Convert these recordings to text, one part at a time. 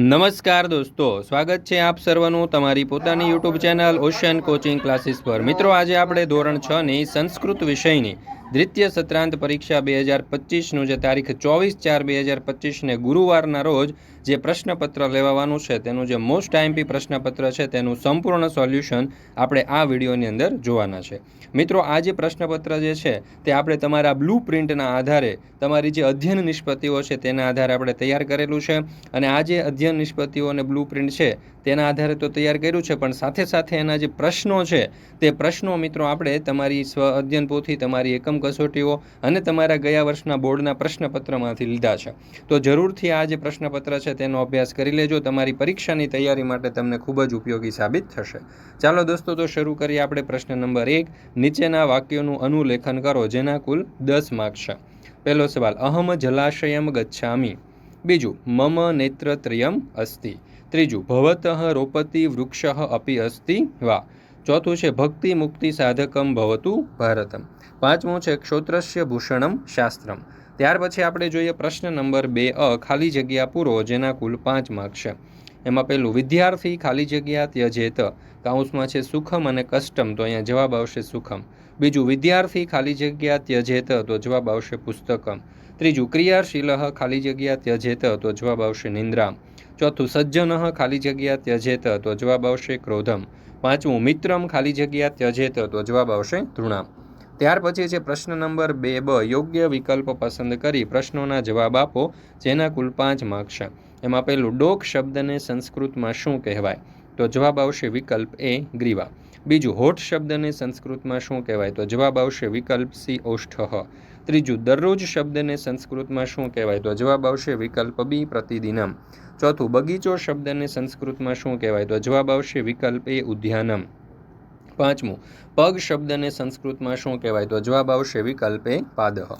નમસ્કાર દોસ્તો, સ્વાગત છે આપ સર્વનું તમારી પોતાની YouTube channel Ocean Coaching Classes પર. મિત્રો, આજે આપણે ધોરણ છ ની સંસ્કૃત વિષયની દ્વિતીય સત્રાંત પરીક્ષા બે હજાર પચીસનું જે તારીખ ચોવીસ ચાર બે હજાર પચીસને ગુરુવારના રોજ જે પ્રશ્નપત્ર લેવાનું છે, તેનું જે મોસ્ટ આઈમ્પી પ્રશ્નપત્ર છે, તેનું સંપૂર્ણ સોલ્યુશન આપણે આ વિડીયોની અંદર જોવાના છે. મિત્રો, આ જે પ્રશ્નપત્ર જે છે, તે આપણે તમારા બ્લુ પ્રિન્ટના આધારે તમારી જે અધ્યયન નિષ્પત્તિઓ છે, તેના આધારે આપણે તૈયાર કરેલું છે અને આ જે અધ્યયન નિષ્પત્તિઓ અને બ્લુ પ્રિન્ટ છે, તેના આધારે તો તૈયાર કર્યું છે, પણ સાથે સાથે એના જે પ્રશ્નો છે, તે પ્રશ્નો મિત્રો, આપણે તમારી સ્વ અધ્યયન પોથી તમારી એકમ કસોટીઓ અને તમારા ગયા વર્ષના બોર્ડના પ્રશ્નપત્રમાંથી લીધા છે. તો જરૂરથી આ જે પ્રશ્નપત્ર છે તેનો અભ્યાસ કરી લેજો. તમારી પરીક્ષાની તૈયારી માટે તમને ખૂબ જ ઉપયોગી સાબિત થશે. ચાલો દોસ્તો, તો શરૂ કરીએ આપણે પ્રશ્ન નંબર એક. નીચેના વાક્યોનું અનુલેખન કરો, જેના કુલ દસ માર્ક છે. પહેલો સવાલ, અહમ જલાશયમ ગચ્છામી. બીજું, મમ નેત્રત્રયમ અસ્તિ. ત્રીજું, ભવતઃ રોપતિ વૃક્ષ અપી અસ્તિ. વા. ચોથું છે, ભક્તિ મુક્તિ સાધકમ ભવતુ ભારતમ. પાંચમું છે, ક્ષોત્રસ્ય ભૂષણમ શાસ્ત્રમ. ત્યાર પછી આપણે જોઈએ પ્રશ્ન નંબર બે, અ, ખાલી જગ્યા પૂરો, જેના કુલ પાંચ માર્ક છે. એમાં પહેલું, વિદ્યાર્થી ખાલી જગ્યા ત્યજેત. કાઉન્સમાં છે, સુખમ અને કસ્ટમ તો અહીંયા જવાબ આવશે સુખમ. બીજું, વિદ્યાર્થી ખાલી જગ્યા ત્યજેત, તો જવાબ આવશે પુસ્તકમ. ત્રીજું, ક્રિયાશીલ ખાલી જગ્યા ત્યજેત, તો જવાબ આવશે નિંદ્રામ. ચોથું, સજ્જન ખાલી જગ્યા ત્યજેત, તો જવાબ આવશે ક્રોધમ. પાંચમું, મિત્રમ ખાલી જગ્યા ત્યજેત તો જવાબ આવશે ધૃણામ ત્યાર પછી છે પ્રશ્ન નંબર બે, બ, યોગ્ય વિકલ્પ પસંદ કરી પ્રશ્નોના જવાબ આપો, જેના કુલ પાંચ માર્ક્સ એમાં પહેલું, ડોક શબ્દને સંસ્કૃતમાં શું કહેવાય? તો જવાબ આવશે વિકલ્પ એ, ગ્રીવા. બીજું, હોઠ શબ્દને સંસ્કૃતમાં શું કહેવાય? તો જવાબ આવશે વિકલ્પ સી, ઓષ્ઠ. ત્રીજું, દરરોજ શબ્દને સંસ્કૃતમાં શું કહેવાય? તો જવાબ આવશે વિકલ્પ બી, પ્રતિદિનમ. ચોથું, બગીચો શબ્દને સંસ્કૃતમાં શું કહેવાય? તો જવાબ આવશે વિકલ્પ એ ઉદ્યાનમ. પાંચમું, પગ શબ્દને સંસ્કૃતમાં શું કહેવાય? તો જવાબ આવશે વિકલ્પ પાદહ.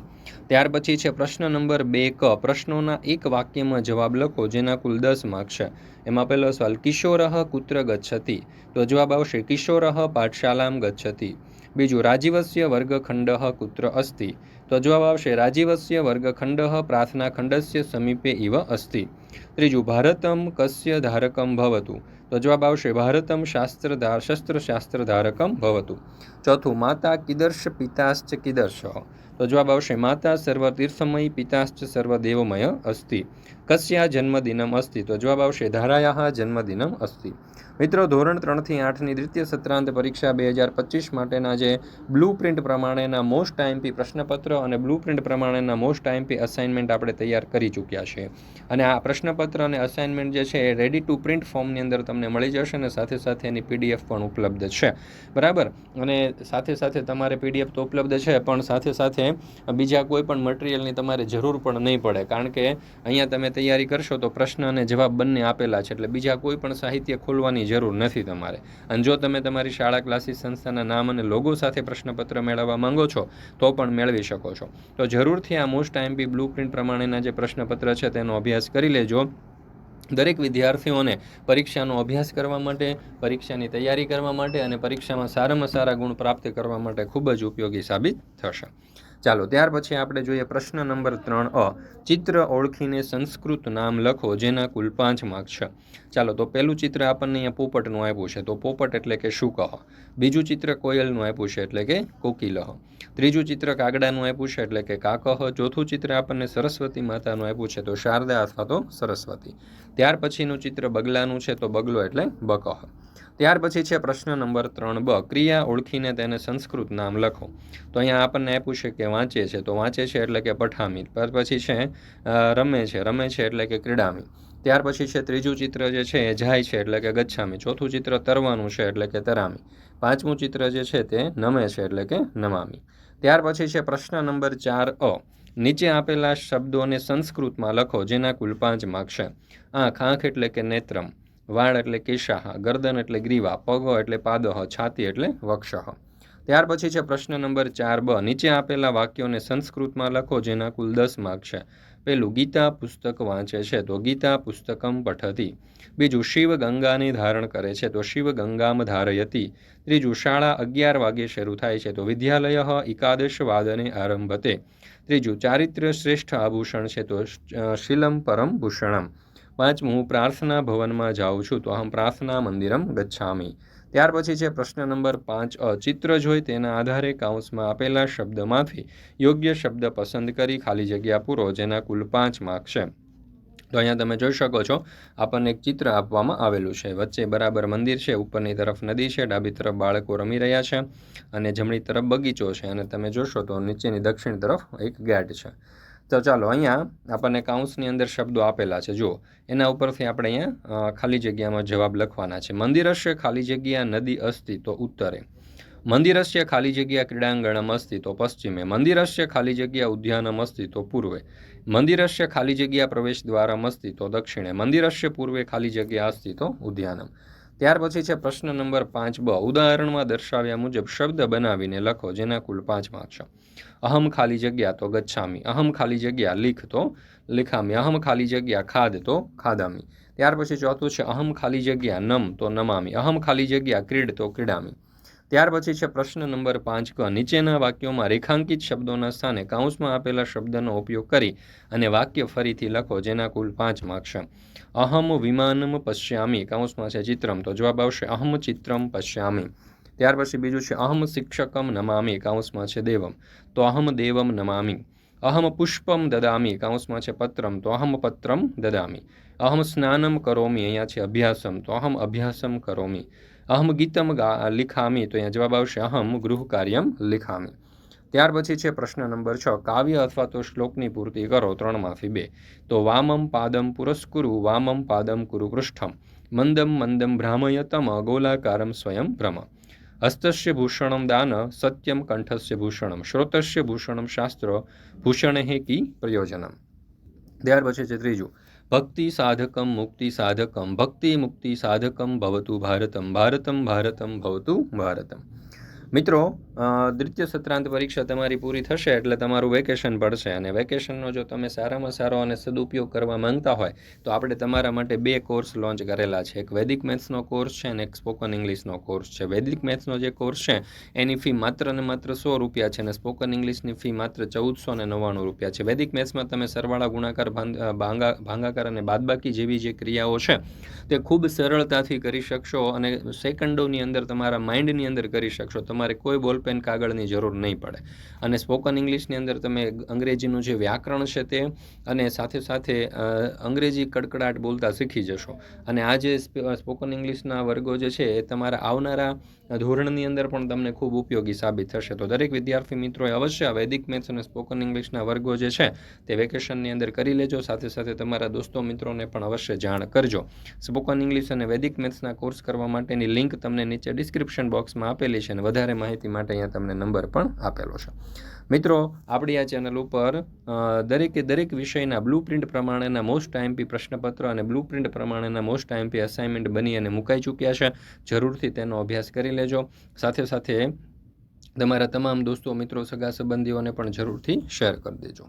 ત્યાર પછી છે પ્રશ્ન નંબર બે ક. પ્રશ્નોના એક વાક્યમાં જવાબ લખો, જેના કુલ દસ માર્ક છે. એમાં પહેલો સવાલ, કિશોરઃ કુત્ર ગચ્છતી? તો જવાબ આવશે, કિશોરઃ પાઠશાલામ ગચ્છતિ. બીજું રાજીવસ્ય વર્ગખંડ કુત્ર અસ્તિ. તો જવાબ આવશે રાજીવસ્ય વર્ગખંડ પ્રાર્થના ખંડસ્ય સમીપે ઇવ અસ્તિ. ત્રીજું, ભારતમ કસ્ય ધારકમ ભવતું. તો જવાબ આવશે, ભારતમ શાસ્ત્ર શસ્ત્ર શાસ્ત્ર ધારકમ ભવતું. ચોથું, માતા કિદર્શ પિતાશ્ચ કિદર્શ. તો જવાબ આવશે, માતા સર્વ તીર્થમયી પિતાશ્ચ સર્વ દેવમય અસ્તિ. કસ્યા જન્મદિનમ અસ્તિ? તો જવાબ આવશે ધારાયા જન્મદિનમ અસ્તિ. મિત્રો, ધોરણ ત્રણથી આઠની દ્વિતીય સત્રાંત પરીક્ષા બે હજાર પચીસ માટેના જે બ્લુ પ્રિન્ટ પ્રમાણેના મોસ્ટ ટાઈમપી પ્રશ્નપત્ર અને બ્લુ પ્રિન્ટ પ્રમાણેના મોસ્ટ ટાઈમપી અસાઇનમેન્ટ આપણે તૈયાર કરી ચૂક્યા છે. અને આ પ્રશ્નપત્ર અને અસાઇનમેન્ટ જે છે એ રેડી ટુ પ્રિન્ટ ફોર્મની અંદર તમને મળી જશે અને સાથે સાથે એની પીડીએફ પણ ઉપલબ્ધ છે. બરાબર? અને સાથે સાથે તમારે પીડીએફ તો ઉપલબ્ધ છે, પણ સાથે સાથે બીજા કોઈ પણ મટીરિયલની તમારે જરૂર પણ નહીં પડે. કારણ કે અહીંયા તમે તૈયારી કરશો તો પ્રશ્ન અને જવાબ બંને આપેલા છે, એટલે બીજા કોઈ પણ સાહિત્ય ખોલવાની જરૂર નથી તમારે. અને જો તમે તમારી શાળા ક્લાસીસ સંસ્થાના નામ અને લોગો સાથે પ્રશ્નપત્ર મેળવવા માંગો છો, તો પણ મેળવી શકો છો. તો જરૂરથી આ મોસ્ટ આઈએમપી બ્લુ પ્રિન્ટ પ્રમાણેના જે પ્રશ્નપત્ર છે, તેનો અભ્યાસ કરી લેજો. દરેક વિદ્યાર્થીઓને પરીક્ષાનો અભ્યાસ કરવા માટે, પરીક્ષાની તૈયારી કરવા માટે અને પરીક્ષામાં સારામાં સારા ગુણ પ્રાપ્ત કરવા માટે ખૂબ જ ઉપયોગી સાબિત થશે. ચાલો, ત્યાર પછી આપણે જોઈએ પ્રશ્ન નંબર ત્રણ અ. ચિત્ર ઓળખીને સંસ્કૃત નામ લખો, જેના કુલ પાંચ માર્ક છે. ચાલો, તો પહેલું ચિત્ર આપણને અહીંયા પોપટનું આપ્યું છે. તો પોપટ એટલે કે શું કહો? બીજું ચિત્ર કોયલનું આપ્યું છે એટલે કે કોકિલહ ત્રીજું ચિત્ર કાગડાનું આપ્યું છે એટલે કે કાકહ ચોથું ચિત્ર આપણને સરસ્વતી માતાનું આપ્યું છે તો શારદા અથવા તો સરસ્વતી. ત્યાર પછીનું ચિત્ર બગલાનું છે તો બગલો એટલે બકહ. ત્યાર પછી છે પ્રશ્ન નંબર ત્રણ બ, ક્રિયા ઓળખીને તેને સંસ્કૃત નામ લખો. તો અહીંયા આપણને આપ્યું છે કે વાંચે છે. તો વાંચે છે એટલે કે પઠામી. પછી છે રમે છે. રમે છે એટલે કે ક્રીડામી. ત્યાર પછી છે ત્રીજું ચિત્ર જે છે એ જાય છે એટલે કે ગચ્છામી. ચોથું ચિત્ર તરવાનું છે એટલે કે તરામી. પાંચમું ચિત્ર જે છે તે નમે છે એટલે કે નમામી. ત્યાર પછી છે પ્રશ્ન નંબર ચાર અ, નીચે આપેલા શબ્દોને સંસ્કૃતમાં લખો, જેના કુલ પાંચ માર્ક છે. આંખ આંખ એટલે કે નેત્રમ. વાળ એટલે કેશાહ ગરદન એટલે ગ્રીવા, પગો એટલે પાદહ, છાતી એટલે વક્ષહ. ત્યાર પછી છે પ્રશ્ન નંબર ચાર બ. નીચે આપેલા વાક્યોને સંસ્કૃતમાં લખો જેના કુલ દસ માર્ક છે. પહેલું ગીતા પુસ્તક વાંચે છે તો ગીતા પુસ્તકમ પઠતી. બીજું, શિવ ગંગાને ધારણ કરે છે તો શિવ ગંગામ ધારયતી. ત્રીજું, શાળા અગિયાર વાગે શરૂ થાય છે તો વિદ્યાલય એકાદશ વાદને આરંભતે. ત્રીજું ચારિત્ર્ય શ્રેષ્ઠ આભૂષણ છે તો શીલમ પરમ ભૂષણમ. પાંચમું હું પ્રાર્થના ભવનમાં જાઉં છું, તો અહમ પ્રાર્થના મંદિરમ ગચ્છામી. ત્યાર પછી છે પ્રશ્ન નંબર પાંચ, અ, ચિત્ર જોઈ તેના આધારે કાઉન્સમાં આપેલા શબ્દમાંથી યોગ્ય શબ્દ પસંદ કરી ખાલી જગ્યા પૂરો, જેના કુલ પાંચ માર્ક છે. તો અહીંયા તમે જોઈ શકો છો, આપણને એક ચિત્ર આપવામાં આવેલું છે. વચ્ચે બરાબર મંદિર છે, ઉપરની તરફ નદી છે, ડાબી તરફ બાળકો રમી રહ્યા છે અને જમણી તરફ બગીચો છે અને તમે જોશો તો નીચેની દક્ષિણ તરફ એક ગેટ છે. તો ચાલો, અહીંયા આપણને કાઉન્સની અંદર શબ્દો આપેલા છે. જુઓ, એના ઉપરથી આપણે અહીંયા ખાલી જગ્યામાં જવાબ લખવાના છે. મંદિરસ્ય ખાલી જગ્યા નદી અસ્તિ તો ઉત્તરે. મંદિરસ્ય ખાલી જગ્યા ક્રીડાંગણમ અસ્તિ તો પશ્ચિમે. મંદિરસ્ય ખાલી જગ્યા ઉદ્યાનમ અસ્તિ તો પૂર્વે. મંદિરસ્ય ખાલી જગ્યા પ્રવેશ દ્વારમ અસ્તિ તો દક્ષિણે. મંદિરસ્ય પૂર્વે ખાલી જગ્યા અસ્તિ તો ઉદ્યાનમ. ત્યાર પછી છે પ્રશ્ન નંબર પાંચ. બ, ઉદાહરણમાં દર્શાવ્યા મુજબ શબ્દ બનાવીને લખો, જેના કુલ પાંચ માર્ક છે. અહમ ખાલી જગ્યા તો ગચ્છામી. અહમ ખાલી જગ્યા લીખ તો લિખામી. અહમ ખાલી જગ્યા ખાદ તો ખાદામી. ત્યાર પછી ચોથું છે, અહમ ખાલી જગ્યા નમ તો નમામી. અહમ ખાલી જગ્યા ક્રીડ તો ક્રીડામી. ત્યાર પછી છે પ્રશ્ન નંબર પાંચ ક. નીચેના વાક્યોમાં રેખાંકિત શબ્દોના સ્થાને કાઉન્સમાં આપેલા શબ્દનો ઉપયોગ કરી અને વાક્ય ફરીથી લખો, જેના કુલ પાંચ માર્ક્સ અહમ વિમાનમ પશ્યામી. કાઉન્સમાં છે ચિત્રમ. તો જવાબ આવશે અહમ ચિત્રમ પશ્યામી. ત્યાર પછી બીજું છે અહમ શિક્ષકમ નમામી. કાઉન્સમાં છે દેવમ. તો અહમ દેવમ નમામી. અહમ પુષ્પમ દદામી. કાઉન્સમાં છે પત્રમ. તો અહમ પત્રમ દદામી. અહમ સ્નાનમ કરોમી. અહીંયા છે અભ્યાસમ. તો અહમ અભ્યાસમ કરોમી. અહમ ગીતમ લિખામી તો અહીંયા જવાબ આવશે અહમ ગૃહ કાર્યમ લિખામી ત્યાર પછી છે પ્રશ્ન નંબર છ કાવ્ય અથવા તો શ્લોકની પૂર્તિ કરો ત્રણમાંથી બે તો વામમ પાદમ પુરસ્કુરુ વામમ પાદમ કુરુ પૃષ્ઠમ મંદમ મંદમ ભ્રામયતમ અગોલાકારમ સ્વયં ભ્રમ હસ્તસ્ય ભૂષણમ દાન સત્યમ કંઠસ્ય ભૂષણમ શ્રોતસ્ય ભૂષણમ શાસ્ત્ર ભૂષણે કી પ્રયોજનમ ત્યાર પછી છે ત્રીજું ભક્તિ સાધકમ મુક્તિ સાધકમ ભક્તિ મુક્તિ સાધકમ ભવતુ ભારતમ ભારતમ ભારતમ ભવતુ ભારતમ મિત્રો દ્વિતીય સત્રાંત પરીક્ષા તમારી પૂરી થશે એટલે તમારું વેકેશન પડશે અને વેકેશનનો જો તમે સારામાં સારો અને સદુપયોગ કરવા માંગતા હોય, તો આપણે તમારા માટે બે કોર્સ લોન્ચ કરેલા છે. એક વૈદિક મેથ્સનો કોર્સ છે અને એક સ્પોકન ઇંગ્લિશનો કોર્સ છે. વૈદિક મેથ્સનો જે કોર્સ છે, એની ફી માત્ર ને માત્ર સો રૂપિયા છે અને સ્પોકન ઇંગ્લિશની ફી માત્ર ચૌદસો ને નવ્વાણું રૂપિયા છે. વૈદિક મેથ્સમાં તમે સરવાળા, ગુણાકાર, ભાંગા ભાંગાકાર અને બાદબાકી જેવી જે ક્રિયાઓ છે, તે ખૂબ સરળતાથી કરી શકશો અને સેકન્ડોની અંદર તમારા માઇન્ડની અંદર કરી શકશો. તમારે કોઈ બોલપેન કાગળની જરૂર નહીં પડે. અને સ્પોકન ઇંગ્લિશની અંદર તમે અંગ્રેજીનું જે વ્યાકરણ છે તે અને સાથે સાથે અંગ્રેજી કડકડાટ બોલતા શીખી જશો. અને આ જે સ્પોકન ઇંગ્લિશના વર્ગો જે છે એ તમારા આવનારા ધોરણની અંદર પણ તમને ખૂબ ઉપયોગી સાબિત થશે. તો દરેક વિદ્યાર્થી મિત્રોએ અવશ્ય વૈદિક મેથ્સ અને સ્પોકન ઇંગ્લિશના વર્ગો જે છે, તે વેકેશનની અંદર કરી લેજો. સાથે સાથે તમારા દોસ્તો મિત્રોને પણ અવશ્ય જાણ કરજો. સ્પોકન ઇંગ્લિશ અને વૈદિક મેથ્સના કોર્સ કરવા માટેની લિંક તમને નીચે ડિસ્ક્રિપ્શન બોક્સમાં આપેલી છે અને વધારે માહિતી માટે અહીંયા તમને નંબર પણ આપેલો છે. મિત્રો, આપણી આ ચેનલ ઉપર દરેકે દરેક વિષયના બ્લુ પ્રિન્ટ પ્રમાણેના મોસ્ટ આઈએમપી પ્રશ્નપત્ર અને બ્લુ પ્રિન્ટ પ્રમાણેના મોસ્ટ આઈએમપી અસાઇનમેન્ટ બની અને મુકાઈ ચૂક્યા છે. જરૂરથી તેનો અભ્યાસ કરી લેજો. સાથે સાથે તમારા તમામ દોસ્તો, મિત્રો સગા સંબંધીઓને પણ જરૂરથી શેર કરી દેજો.